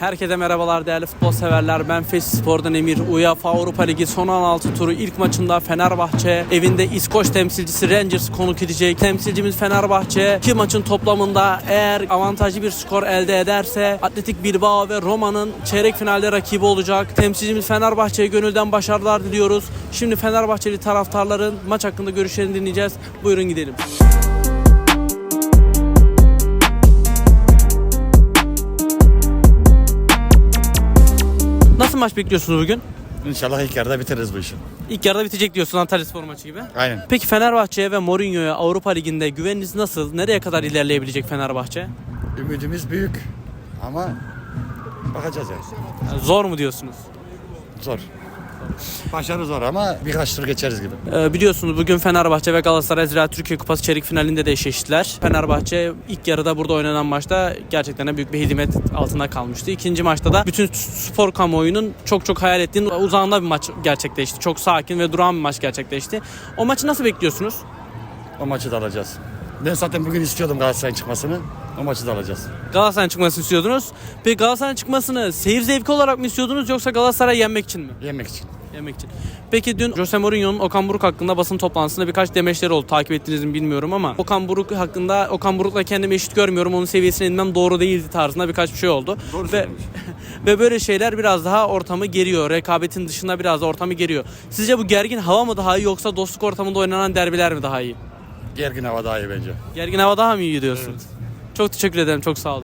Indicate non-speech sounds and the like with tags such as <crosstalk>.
Herkese merhabalar değerli futbol severler. Ben Fes Spor'dan Emir. UEFA Avrupa Ligi son 16 turu ilk maçında Fenerbahçe evinde İskoç temsilcisi Rangers konuk edecek. Temsilcimiz Fenerbahçe iki maçın toplamında eğer avantajlı bir skor elde ederse Atletik Bilbao ve Roma'nın çeyrek finalde rakibi olacak. Temsilcimiz Fenerbahçe'ye gönülden başarılar diliyoruz. Şimdi Fenerbahçeli taraftarların maç hakkında görüşlerini dinleyeceğiz. Buyurun gidelim. Nasıl maç bekliyorsunuz bugün? İnşallah ilk yarıda bitiririz bu işi. İlk yarıda bitecek diyorsun Antalya Spor maçı gibi. Aynen. Peki Fenerbahçe'ye ve Mourinho'ya Avrupa Ligi'nde güveniniz nasıl? Nereye kadar ilerleyebilecek Fenerbahçe? Ümidimiz büyük ama bakacağız yani. Yani zor mu diyorsunuz? Zor. Başarı zor ama birkaç tur geçeriz gibi. Ee, biliyorsunuz bugün Fenerbahçe ve Galatasaray Ziraat Türkiye Kupası çeyrek finalinde de eşleştiler. Fenerbahçe ilk yarıda burada oynanan maçta gerçekten de büyük bir hizmet altında kalmıştı. İkinci maçta da bütün spor kamuoyunun çok çok hayal ettiğinin uzağında bir maç gerçekleşti. Çok sakin ve duran bir maç gerçekleşti. O maçı nasıl bekliyorsunuz? O maçı da alacağız. Ben zaten bugün istiyordum Galatasaray'ın çıkmasını. O maçı da alacağız. Galatasaray'ın çıkmasını istiyordunuz. Peki Galatasaray'ın çıkmasını seyir zevki olarak mı istiyordunuz yoksa Galatasaray'ı yenmek için mi? Yemek için. Yemek için. Peki dün Jose Mourinho'nun Okan Buruk hakkında basın toplantısında birkaç demeçleri oldu. Takip ettiniz mi bilmiyorum ama Okan Buruk hakkında Okan Buruk'la kendimi eşit görmüyorum. Onun seviyesine inmem doğru değildi tarzında birkaç bir şey oldu. Doğru ve, <laughs> ve böyle şeyler biraz daha ortamı geriyor. Rekabetin dışında biraz da ortamı geriyor. Sizce bu gergin hava mı daha iyi yoksa dostluk ortamında oynanan derbiler mi daha iyi? Gergin hava daha iyi bence. Gergin hava daha mı iyi diyorsunuz? Çok teşekkür ederim. Çok sağ olun.